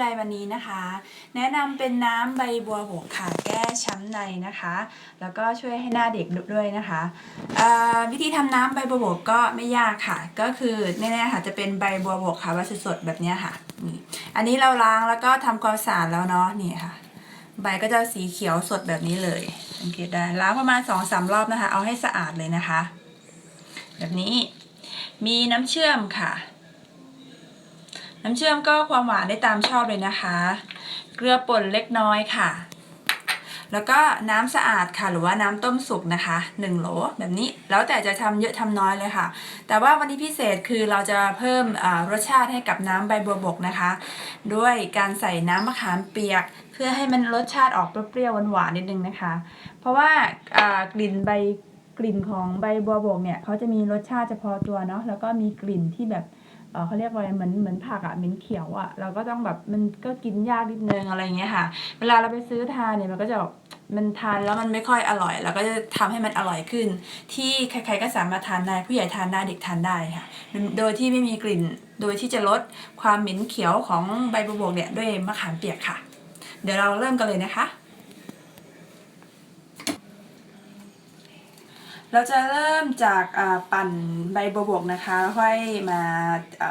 ไลวันนี้นะคะ แนะนำเป็นน้ำใบบัวบกค่ะแก้ช้ำในนะคะ แล้วก็ช่วยให้หน้าเด็กด้วยนะคะวิธีทำน้ำใบบัวบกก็ไม่ยากค่ะ ก็คือแน่ๆค่ะจะเป็นใบบัวบกค่ะวัสดๆแบบนี้ค่ะนี่อันนี้เราล้างแล้วก็ทำความสะอาดแล้วเนาะนี่ค่ะ ใบก็จะสีเขียวสดแบบนี้เลยสังเกตได้ล้างประมาณ2องสามรอบนะคะ เอาให้สะอาดเลยนะคะ แบบนี้มีน้ำเชื่อมค่ะ น้ำเชื่อมก็ความหวานได้ตามชอบเลยนะคะ เกลือป่นเล็กน้อยค่ะ แล้วก็น้ำสะอาดค่ะ หรือว่าน้ำต้มสุกนะคะ1โหลแบบนี้ แล้วแต่จะทำเยอะทำน้อยเลยค่ะ แต่ว่าวันนี้พิเศษคือเราจะเพิ่มรสชาติให้กับน้ำใบบัวบกนะคะ ด้วยการใส่น้ำมะขามเปียก เพื่อให้มันรสชาติออกเปรี้ยวหวานๆนิดนึงนะคะ เพราะว่าอ่ากลิ่นใบกลิ่นของใบบัวบกเนี่ยเขาจะมีรสชาติเฉพาะตัวเนาะแล้วก็มีกลิ่นที่แบบ เขาเรียกว่าเหมือนเหมือนผักอะเหม็นเขียวอะเราก็ต้องแบบมันก็กินยากนิดนึงอะไรอย่างเงี้ยค่ะ เวลาเราไปซื้อทานเนี่ยมันก็จะมันทานแล้วมันไม่ค่อยอร่อย แล้วก็จะทำให้มันอร่อยขึ้น ที่ใครๆก็สามารถทานได้ผู้ใหญ่ทานได้เด็กทานได้ค่ะ โดยที่ไม่มีกลิ่นโดยที่จะลดความเหม็นเขียวของใบบัวบกเนี่ยด้วยมะขามเปียกค่ะ เดี๋ยวเราเริ่มกันเลยนะคะ เราจะเริ่มจากปั่นใบบัวบกนะคะค่อยมาอ,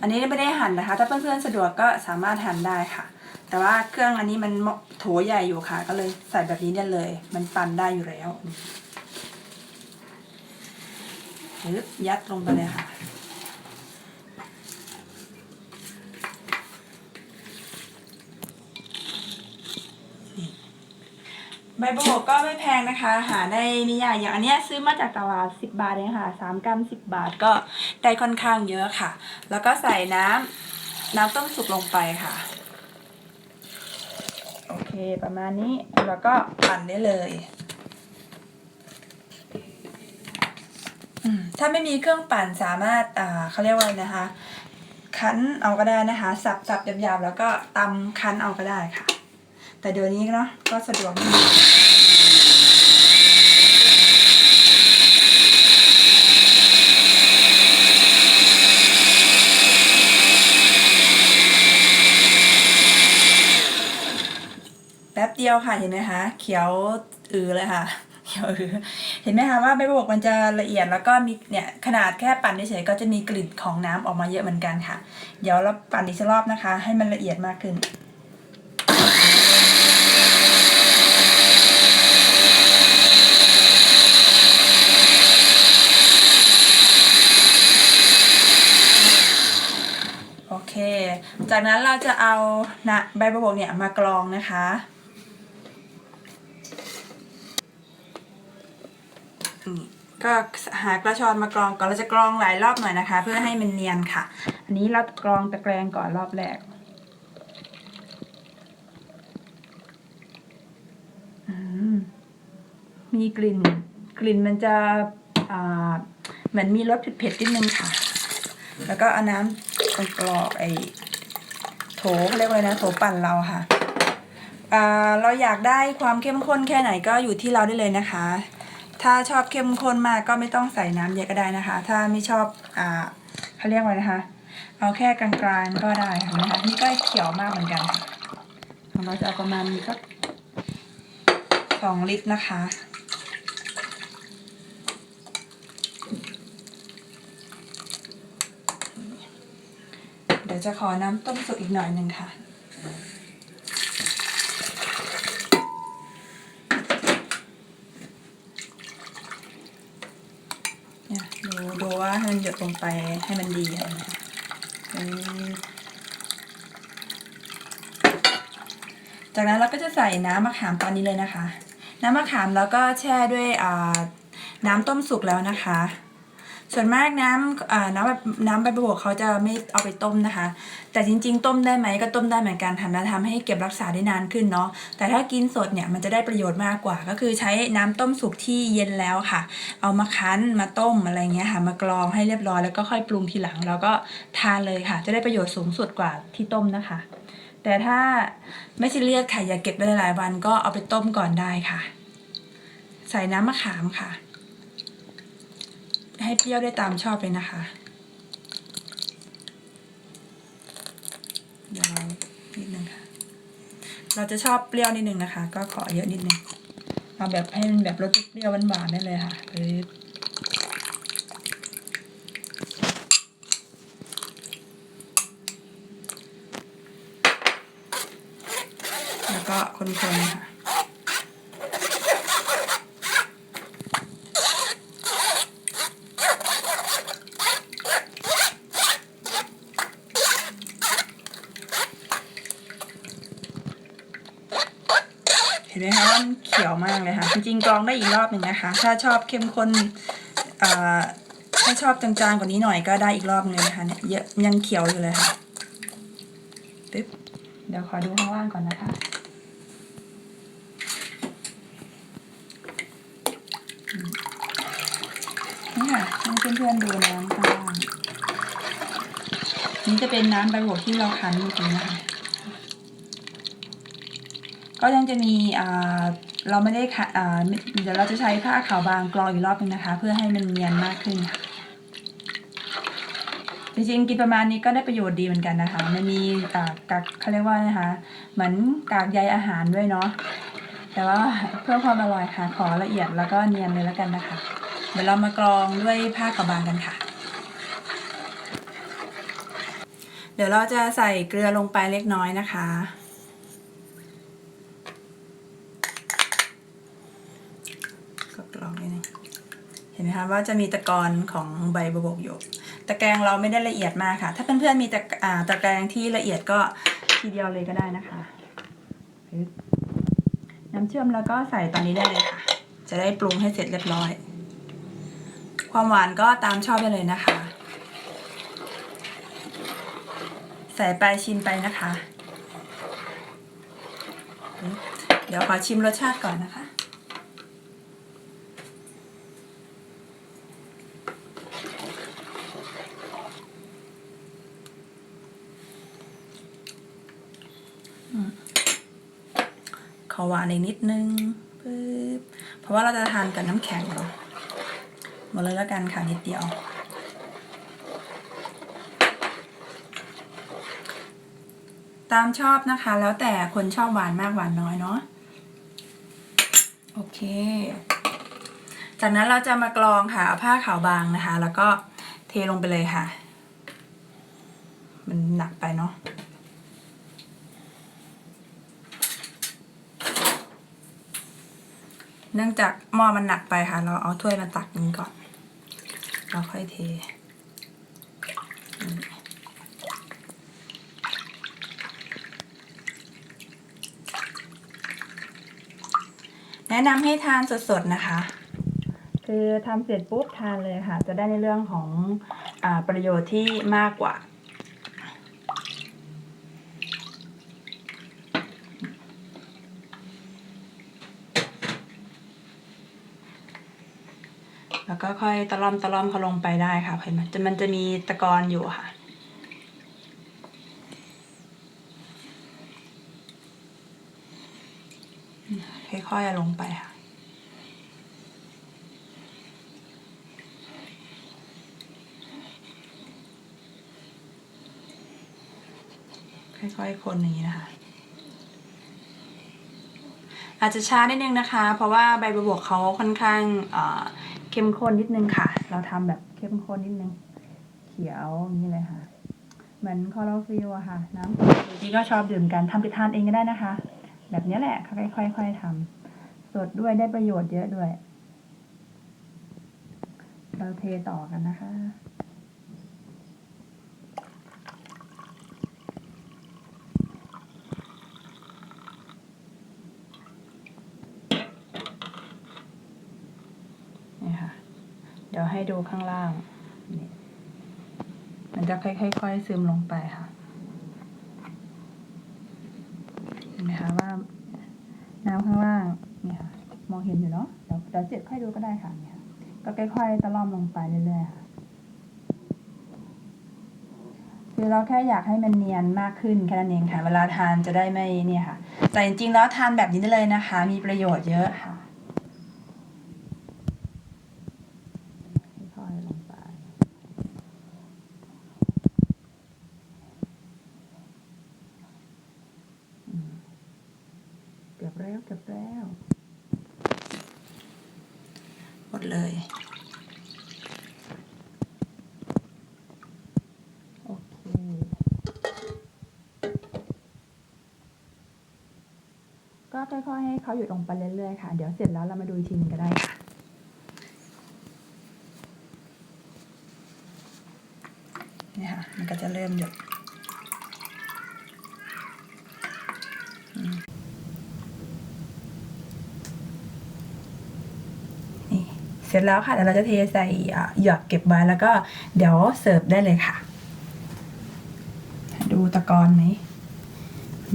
อันนี้ไม่ได้หั่นนะคะ ถ้าเพื่อนๆสะดวกก็สามารถหั่นได้ค่ะ แต่ว่าเครื่องอันนี้มันโถใหญ่อยู่ค่ะ ก็เลยใส่แบบนี้ได้เลย มันปั่นได้อยู่แล้วยัดลงไปเลยค่ะ ใบบัวบกก็ไม่แพงนะคะ หาได้ไม่ยากอย่างอันเนี้ยซื้อมาจากตลาด 10 บาทเองค่ะ3กรัม10 บาทก็ได้ค่อนข้างเยอะค่ะ แล้วก็ใส่น้ำน้ำต้มสุกลงไปค่ะ โอเคประมาณนี้แล้วก็ปั่นได้เลยถ้าไม่มีเครื่องปั่นสามารถอ่าเขาเรียกว่าไรนะคะ คั้นเอาก็ได้นะคะ สับสับหยาบๆแล้วก็ตำคั้นเอาก็ได้ค่ะ แต่เดี๋ยวนี้เนาะก็สะดวกแป๊บเดียวค่ะเห็นไหมคะเขียวอือเลยค่ะเขียวอือเห็นไหมคะว่าใบบัวบกมันจะละเอียดแล้วก็มีเนี่ยขนาดแค่ปั่นเฉยๆก็จะมีกลิ่นของน้ำออกมาเยอะเหมือนกันค่ะ เดี๋ยวเราปั่นอีกรอบนะคะ ให้มันละเอียดมากขึ้น เค จากนั้นเราจะเอานะใบบัวบกเนี่ยมากรองนะคะ ก็หากระชอนมากรองก่อนเราจะกรองหลายรอบหน่อยนะคะ เพื่อให้มันเนียนค่ะ อันนี้เรากรองตะแกรงก่อนรอบแรกมมีกลิ่น กลิ่นมันจะเหมือนมีรสเผ็ดๆนิดนึงค่ะ แล้วก็เอาน้ำกรอกไอ้โถเขาเรียกว่าไรนะโถปั่นเราค่ะอ่าเราอยากได้ความเข้มข้นแค่ไหนก็อยู่ที่เราได้เลยนะคะ ถ้าชอบเข้มข้นมากก็ไม่ต้องใส่น้ำเยอะก็ได้นะคะ ถ้าไม่ชอบอ่าเขาเรียกว่าไรนะคะ เอาแค่กลางๆก็ได้ค่ะนะคะนี่ก็เขียวมากเหมือนกันของเราจะเอาประมาณสักสองลิตรนะคะ ดี๋ยวจะขอน้ำต้มสุกอีกหน่อยหนึ่งค่ะ เนี่ยดูดูว่าให้มันหยดลงไปให้มันดีค่ะจากนั้นเราก็จะใส่น้ำมะขามตอนนี้เลยนะคะ น้ำมะขามแล้วก็แช่ด้วยน้ำต้มสุกแล้วนะคะ ส่วนมากน้ำน้ำแบบน้ำใบบัวบกเขาจะไม่เอาไปต้มนะคะ แต่จริง ๆ ต้มได้ไหมก็ต้มได้เหมือนกันทำแล้วทำให้เก็บรักษาได้นานขึ้นเนาะแต่ถ้ากินสดเนี่ยมันจะได้ประโยชน์มากกว่า ก็คือใช้น้ำต้มสุกที่เย็นแล้วค่ะ เอามาคั้นมาต้มอะไรเงี้ยค่ะ มากรองให้เรียบร้อยแล้วก็ค่อยปรุงทีหลังแล้วก็ทานเลยค่ะ จะได้ประโยชน์สูงสุดกว่าที่ต้มนะคะ แต่ถ้าไม่ซีเรียสค่ะอย่าเก็บไว้หลายวันก็เอาไปต้มก่อนได้ค่ะ ใส่น้ำมะขามค่ะ ให้เปรี้ยวได้ตามชอบเลยนะคะ เดี๋ยวเรานิดนึงค่ะ เราจะชอบเปรี้ยวนิดนึงนะคะ ก็ขอเยอะนิดนึงเอาแบบให้มันแบบรสเปรี้ยวหวานๆได้เลยค่ะปึ๊บแล้วก็คนๆค่ะ เห็นไหมคะว่ามันเขียวมากเลยค่ะ จริงๆกรองได้อีกรอบหนึ่งนะคะ ถ้าชอบเข้มข้นถ้าชอบจางๆกว่านี้หน่อยก็ได้อีกรอบนึงเลยนะคะเนี่ยเยอะยังเขียวอยู่เลยค่ะปึ๊บเดี๋ยวขอดูข้างล่างก่อนนะคะนี่ค่ะให้เพื่อนๆดูน้ำข้างล่างนี่จะเป็นน้ำใบโหวที่เราคั้นเมื่นะคะก็ยังจะมีอ่า เราไม่ได้ค่ะเดี๋ยวเราจะใช้ผ้าขาวบางกรองอีกรอบนึงนะคะ เพื่อให้มันเนียนมากขึ้นค่ะจริงๆกินประมาณนี้ก็ได้ประโยชน์ดีเหมือนกันนะคะ มันมีกากเขาเรียกว่านะคะเหมือนกากใยอาหารด้วยเนาะแต่ว่าเพื่อความอร่อยค่ะขอละเอียดแล้วก็เนียนเลยแล้วกันนะคะ เดี๋ยวเรามากรองด้วยผ้าขาวบางกันค่ะ เดี๋ยวเราจะใส่เกลือลงไปเล็กน้อยนะคะ ก็กรองนิดนึงเห็นไหมคะว่าจะมีตะกอนของใบบวบกอยู่ตะแกรงเราไม่ได้ละเอียดมากค่ะ ถ้าเพื่อนๆมีตะตะแกรงที่ละเอียดก็ทีเดียวเลยก็ได้นะคะน้ำเชื่อมแล้วก็ใส่ตอนนี้ได้เลยค่ะ จะได้ปรุงให้เสร็จเรียบร้อย ความหวานก็ตามชอบได้เลยนะคะ ใส่ไปชิมไปนะคะ เดี๋ยวขอชิมรสชาติก่อนนะคะ หวานนิดนึงปึ๊บเพราะว่าเราจะทานกับน้ำแข็งเนาะหมดเลยแล้วกันค่ะนิดเดียว ตามชอบนะคะ แล้วแต่คนชอบหวานมากหวานน้อยเนาะโอเค จากนั้นเราจะมากรองค่ะเอาผ้าขาวบางนะคะ แล้วก็เทลงไปเลยค่ะ มันหนักไปเนาะ เนื่องจากหม้อมันหนักไปค่ะ เราเอาถ้วยมาตักนี้ก่อน เราค่อยเทแนะนำให้ทานสดๆนะคะ คือทำเสร็จปุ๊บทานเลยค่ะ จะได้ในเรื่องของอประโยชน์ที่มากกว่า ก็ค่อยตะล่อมตะล่อมเขาลงไปได้ค่ะเห็นไหมจะมันจะมีตะกอนอยู่ค่ะ ค่อยๆลงไปค่ะค่อยๆ คนอย่างนี้นะคะ อาจจะช้านิดนึงนะคะ เพราะว่าใบบัวบกเขาค่อนข้างอ่อ เข้มข้นนิดนึงค่ะ เราทำแบบเข้มข้นนิดนึง เขียวอย่างนี้เลยค่ะ เหมือนคอร์ฟิลอะค่ะ น้ำที่ก็ชอบดื่มกันทำไปทานเองก็ได้นะคะ แบบนี้แหละค่อยๆค่อยๆทำสดด้วยได้ประโยชน์เยอะด้วย เราเทต่อกันนะคะ นี่ค่ะ เดี๋ยวให้ดูข้างล่าง มันจะค่อยๆซึมลงไปค่ะ เห็นไหมคะว่า น้ำข้างล่างเนี่ยค่ะมองเห็นอยู่เนาะ เดี๋ยวเดี๋ยวเจ็ดค่อยดูก็ได้ค่ะเนี่ยค่ะก็ค่อยๆตะล่อมลงไปเรื่อยๆค่ะคือเราแค่อยากให้มันเนียนมากขึ้นแค่นั้นเองค่ะ เวลาทานจะได้ไม่เนี่ยค่ะ แต่จริงๆแล้วทานแบบนี้ได้เลยนะคะ มีประโยชน์เยอะค่ะ ค่อยๆลงไป บแล้วเก็บแล้ว หมดเลย โอเค ก็ ค่อยๆให้เขาอยู่ตรงไปเรื่อยๆค่ะ เดี๋ยวเสร็จแล้วเรามาดูอีกทีนึงก็ได้ค่ะนี่ค่ะ มันก็จะเริ่มหยดเสร็จแล้วค่ะเดี๋ยวเราจะเทใส่หยอดเก็บไว้แล้วก็เดี๋ยวเสิร์ฟได้เลยค่ะ ดูตะกอนไหม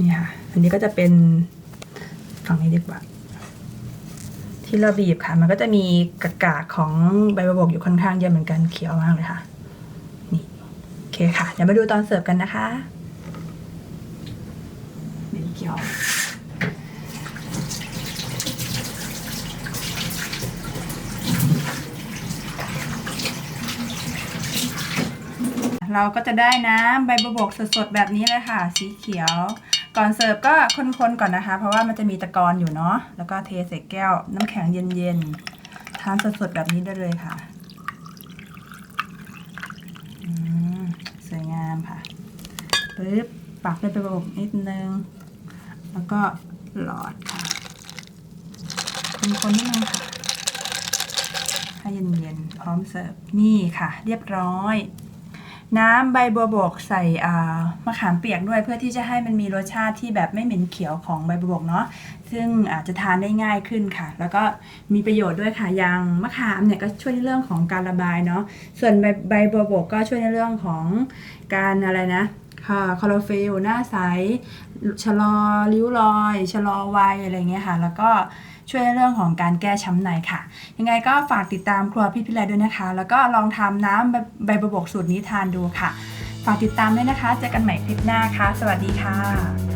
นี่ค่ะ อันนี้ก็จะเป็น ฝั่งนี้ดีกว่า ที่เราบีบค่ะ มันก็จะมีกากาของใบบัวบกอยู่ค่อนข้างเยอะเหมือนกันเขียวมากเลยค่ะนี่โอเคค่ะ เดี๋ยวมาดูตอนเสิร์ฟกันนะคะเหม็นเขียวเราก็จะได้น้ำใบบัวบกสดๆแบบนี้เลยค่ะ สีเขียว ก่อนเสิร์ฟก็คนๆก่อนนะคะ เพราะว่ามันจะมีตะกอนอยู่เนาะแล้วก็เทใส่แก้วน้ำแข็งเย็นๆทานสดๆแบบนี้ได้เลยค่ะอสวยงามค่ะปึ๊บปักด้วยใบบัวบนิดนึง แล้วก็หลอดค่ะคนๆนิดนึงค่ะให้เย็นๆพร้อมเสิร์ฟนี่ค่ะ เรียบร้อย น้ำใบบัวบกใส่อ่ามะขามเปียกด้วยเพื่อที่จะให้มันมีรสชาติที่แบบไม่เหม็นเขียวของใบบัวบกเนาะซึ่งอาจจะทานได้ง่ายขึ้นค่ะ แล้วก็มีประโยชน์ด้วยค่ะอย่างมะขามเนี่ยก็ช่วยในเรื่องของการระบายเนาะส่วนใบใบบัวบกก็ช่วยในเรื่องของการอะไรนะค่ะคลอโรฟิลหน้าใสชะลอริ้วรอยชะลอวัยอะไรเงี้ยค่ะ แล้วก็ ช่วยในเรื่องของการแก้ช้ำในค่ะ ยังไงก็ฝากติดตามครัวพี่พิไลด้วยนะคะ แล้วก็ลองทำน้ำใบใบบัวบกสูตรนี้ทานดูค่ะ ฝากติดตามด้วยนะคะ เจอกันใหม่คลิปหน้าค่ะ สวัสดีค่ะ